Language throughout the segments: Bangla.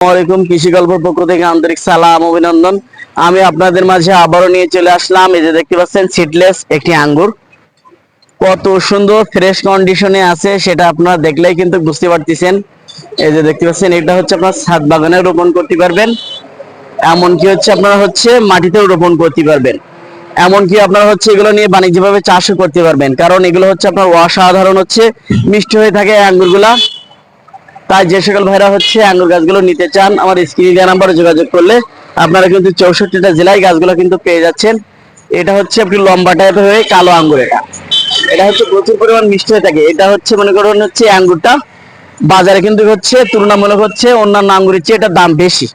আসসালামাইকুম কৃষি গল্পের পক্ষ থেকে আন্তরিক সালাম, অভিনন্দন। আমি আপনাদের মাঝে আবারও নিয়ে চলে আসলাম। এই যে দেখতে পাচ্ছেন সিডলেস একটি আঙ্গুর। কত সুন্দর ফ্রেশ কন্ডিশনে আছে, সেটা আপনারা দেখলেই কিন্তু বুঝতে পারতেছেন। এই যে দেখতে পাচ্ছেন, এটা হচ্ছে আপনার ছাদ বাগানে রোপণ করতে পারবেন। এমনকি হচ্ছে আপনারা হচ্ছে মাটিতেও রোপণ করতে পারবেন। এমনকি আপনারা হচ্ছে এগুলো নিয়ে বাণিজ্যিকভাবে চাষও করতে পারবেন। কারণ এগুলো হচ্ছে আপনার অসাধারণ হচ্ছে, মিষ্টি হয়ে থাকে আঙ্গুরগুলা। তাই যে সকল ভাইরা হচ্ছে আঙ্গুর গাছগুলো নিতে চান, আমার স্ক্রিনে দেওয়া নাম্বারে যোগাযোগ করলে আপনারা কিন্তু চৌষট্টিটা জেলায় গাছগুলো কিন্তু পেয়ে যাচ্ছেন। এটা হচ্ছে একটু লম্বা টাইপের হয়ে কালো আঙ্গুর এটা। এটা হচ্ছে প্রচুর পরিমাণ মিষ্টি হয়ে থাকে। এটা হচ্ছে মনে করুন হচ্ছে আঙ্গুরটা। বাজারে কিন্তু হচ্ছে তুলনামূলক হচ্ছে অন্যান্য আঙ্গুরের চেয়ে এটার দাম বেশি।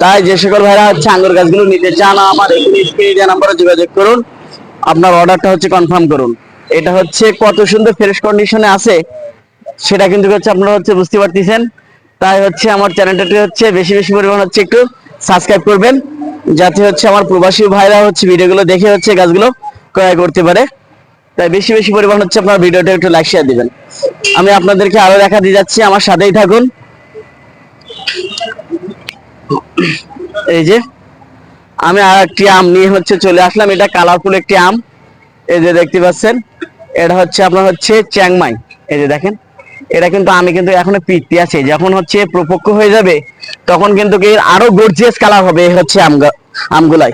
তাই যে সকল ভাইরা হচ্ছে আঙ্গুর গাছগুলো নিতে চান, আমার স্ক্রিনে দেওয়া নাম্বারে যোগাযোগ করুন। আপনার অর্ডারটা হচ্ছে কনফার্ম করুন। এটা হচ্ছে কত সুন্দর ফ্রেশ কন্ডিশনে আছে। সেটা কিন্তু হচ্ছে আপনারা হচ্ছে বুঝতে পারতেছেন। তাই হচ্ছে আমার চ্যানেলটাটি হচ্ছে বেশি বেশি পরিমাণ হচ্ছে একটু সাবস্ক্রাইব করবেন, যাতে হচ্ছে আমার প্রবাসী ভাইরা হচ্ছে ভিডিওগুলো দেখে হচ্ছে গাছগুলো ক্রয় করতে পারে। তাই বেশি বেশি পরিমাণ হচ্ছে আপনার ভিডিওটা একটু লাইক শেয়ার দিবেন। আমি আপনাদেরকে আরও দেখা দিয়ে যাচ্ছি, আমার সাথেই থাকুন। এই যে, আমি আর একটি আম নিয়ে হচ্ছে চলে আসলাম। এটা কালারফুল একটি আম। এই যে দেখতে পাচ্ছেন, এটা হচ্ছে আপনার হচ্ছে চ্যাংমাই। এই যে দেখেন এটা কিন্তু আমি কিন্তু এখনও পিত্তি আছে। যখন হচ্ছে প্রপক্ষ হয়ে যাবে, তখন কিন্তু কি আরও গর্জিয়াস কালার হবে হচ্ছে আম আমগুলাই।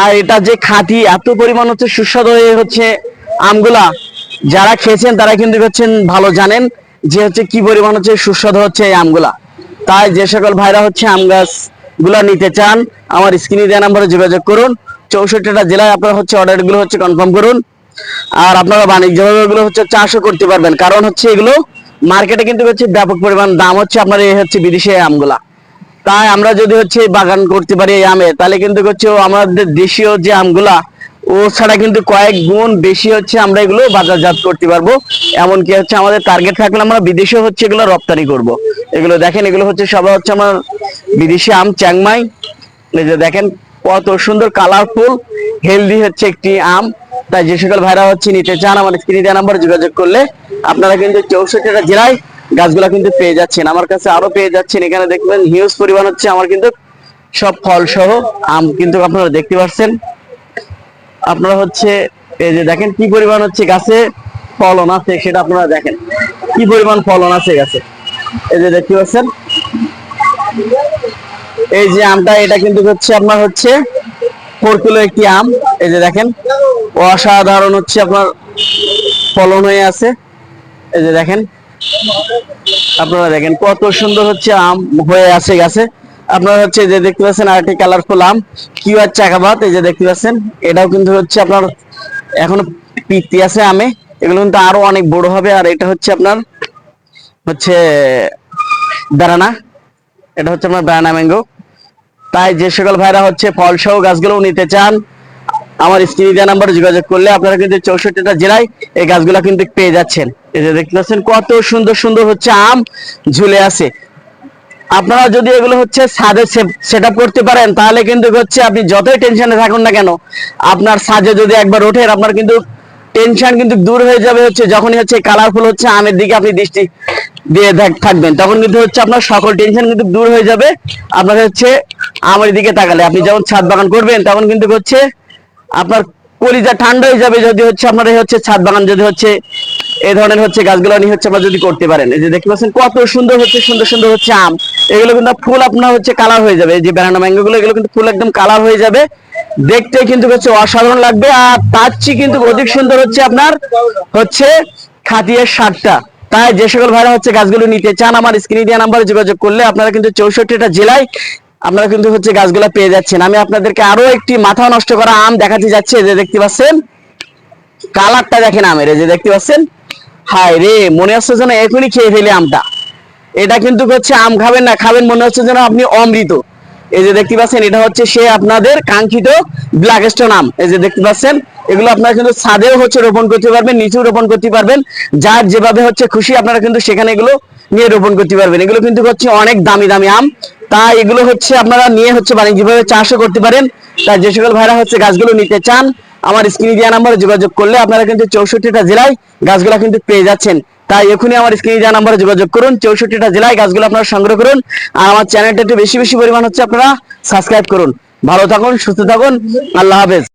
আর এটা যে খাঁটি এত পরিমাণ হচ্ছে সুস্বাদু হয়ে হচ্ছে আমগুলা, যারা খেয়েছেন তারা কিন্তু হচ্ছেন ভালো জানেন যে হচ্ছে কি পরিমাণ হচ্ছে সুস্বাদু হচ্ছে এই আমগুলা। তাই যে সকল ভাইরা হচ্ছে আম গাছগুলা নিতে চান, আমার স্ক্রিনে দেওয়া নাম্বারে যোগাযোগ করুন। চৌষট্টিটা জেলায় আপনারা হচ্ছে অর্ডারগুলো হচ্ছে কনফার্ম করুন। আর আপনারা বাণিজ্যভাবে এগুলো হচ্ছে চাষও করতে পারবেন। কারণ হচ্ছে এগুলো মার্কেটে কিন্তু হচ্ছে ব্যাপক পরিমাণ দাম হচ্ছে আপনার এই হচ্ছে বিদেশি আমগুলা। তাই আমরা যদি হচ্ছে বাগান করতে পারি এই আমে, তাহলে কিন্তু হচ্ছে আমাদের দেশীয় যে আমগুলা, ও ছাড়া কিন্তু কয়েক গুণ বেশি হচ্ছে আমরা এগুলো বাজারজাত করতে পারব। এমনকি হচ্ছে আমাদের টার্গেট থাকলে আমরা বিদেশেও হচ্ছে এগুলো রপ্তানি করব। এগুলো দেখেন, এগুলো হচ্ছে সবাই হচ্ছে আমার বিদেশি আম, চ্যাংমাই। এই যে দেখেন, কত সুন্দর কালারফুল হেলদি হচ্ছে একটি আম। তাই যে সকল ভাইরা হচ্ছে নিতে চান আমার স্ক্রিনে দেওয়া নাম্বার যোগাযোগ করলে আপনারা কিন্তু চৌষট্টিটা জেলায় গাছগুলা কিন্তু পেয়ে যাচ্ছেন। আমার কাছে আরও পেয়ে যাচ্ছেন। এখানে দেখবেন হিউজ পরিমাণ হচ্ছে আমার কিন্তু সব ফল সহ আম কিন্তু আপনারা দেখতে পাচ্ছেন। আপনারা হচ্ছে এই যে দেখেন কি পরিমাণ হচ্ছে গাছে ফলন আছে, সেটা আপনারা দেখেন। কি পরিমাণ ফলন আছে গাছে? এই যে দেখতে পাচ্ছেন। এই যে আমটা, এটা কিন্তু হচ্ছে আপনার হচ্ছে ফোর কিলো একটি আম। এই যে দেখেন। অসাধারণ হচ্ছে আপনার ফলন হয়ে আছে। এই যে দেখেন, আপনারা দেখেন কত সুন্দর হচ্ছে আম হয়ে আছে গাছে। আপনারা হচ্ছে যে দেখতে পাচ্ছেন আরেকটি কালারফুল আম, কিউআর চাকাবাত, এই যে দেখতে পাচ্ছেন, এটাও কিন্তু হচ্ছে আপনার এখন পিত্তি আছে আমে। এগুলো কিন্তু আরও অনেক বড় হবে, আর এটা হচ্ছে আপনার হচ্ছে বেড়ানা এটা হচ্ছে আপনার বেড়ানা ম্যাঙ্গো। তাই যে সকল ভাইরা হচ্ছে ফল সহ গাছগুলো নিতে চান আমার স্ক্রিনে দেওয়া নাম্বারে যোগাযোগ করলে আপনারা কিন্তু চৌষট্টিটা জেলায় এই গাছগুলো কিন্তু পেয়ে যাচ্ছেন। এই যে দেখতে পাচ্ছেন কত সুন্দর সুন্দর হচ্ছে আম ঝুলে আছে। আপনারা যদি এগুলো হচ্ছে ছাদে সেট করতে পারেন, তাহলে কিন্তু হচ্ছে আপনি যতই টেনশনে থাকুন না কেন, আপনার ছাদে যদি একবার ওঠেন, আপনার কিন্তু টেনশন কিন্তু দূর হয়ে যাবে হচ্ছে, যখনই হচ্ছে কালারফুল হচ্ছে আমের দিকে আপনি দৃষ্টি দিয়ে থাক- থাকবেন, তখন কিন্তু হচ্ছে আপনার সকল টেনশন কিন্তু দূর হয়ে যাবে। আপনার হচ্ছে আমের দিকে তাকালে, আপনি যখন ছাদ বাগান করবেন, তখন কিন্তু হচ্ছে আপনার কলিজা ঠান্ডা হয়ে যাবে যদি হচ্ছে আপনার হচ্ছে ছাদ বাগান, যদি হচ্ছে এই ধরনের হচ্ছে গাছগুলো নিয়ে হচ্ছে আমরা যদি করতে পারেন। এই যে দেখতে পাচ্ছেন কত সুন্দর হচ্ছে, সুন্দর সুন্দর হচ্ছে আম। এগুলো কিন্তু ফুল আপনার হচ্ছে কালার হয়ে যাবে। এই যে ব্যানানা ম্যাঙ্গো গুলো, এগুলো কিন্তু ফুল একদম কালার হয়ে যাবে। দেখতে কিন্তু হচ্ছে অসাধারণ লাগবে আর তার চেয়ে কিন্তু অধিক সুন্দর হচ্ছে আপনার হচ্ছে খাতিয়ার সারটা তাই যে সকল ভাইরা হচ্ছে গাছগুলো নিতে চান, আমার স্ক্রিনে দেওয়া নাম্বারে যোগাযোগ করলে আপনারা কিন্তু চৌষট্টিটা জেলায় আপনারা কিন্তু হচ্ছে গাছগুলো পেয়ে যাচ্ছেন। আমি আপনাদেরকে আরও একটি মাথা নষ্ট করা আম দেখাতে যাচ্ছি যে দেখতে পাচ্ছেন? কালারটা দেখেন আমের যে দেখতে পাচ্ছেন? হায় রে, মনে হচ্ছে যেন এখনই খেয়ে ফেলি আমটা। এটা কিন্তু হচ্ছে আম খাবেন না, খাবেন মনে হচ্ছে যেন আপনি অমৃত। এই যে দেখতে পাচ্ছেন, এটা হচ্ছে সে আপনাদের কাঙ্ক্ষিত ব্ল্যাক স্টোন আম। এই যে দেখতে পাচ্ছেন, এগুলো আপনারা কিন্তু ছাদেও হচ্ছে রোপণ করতে পারবেন, নিচেও রোপণ করতে পারবেন। যার যেভাবে হচ্ছে খুশি আপনারা কিন্তু সেখানে এগুলো নিয়ে রোপণ করতে পারবেন। এগুলো কিন্তু হচ্ছে অনেক দামি দামি আম। তা এগুলো হচ্ছে আপনারা নিয়ে হচ্ছে বাণিজ্যিকভাবে চাষও করতে পারেন। তাই যে সকল ভাইরা হচ্ছে গাছগুলো নিতে চান, আমার স্ক্রিনে দেওয়া নাম্বারে যোগাযোগ করলে আপনারা কিন্তু চৌষট্টিটা জেলায় গাছগুলা কিন্তু পেয়ে যাচ্ছেন। তাই এখনই আমার স্ক্রিনে যা নাম্বারে যোগাযোগ করুন, চৌষট্টিটা জেলায় গাছগুলো আপনারা সংগ্রহ করুন। আর আমার চ্যানেলটা একটু বেশি বেশি পরিমাণ হচ্ছে আপনারা সাবস্ক্রাইব করুন। ভালো থাকুন, সুস্থ থাকুন। আল্লাহ হাফেজ।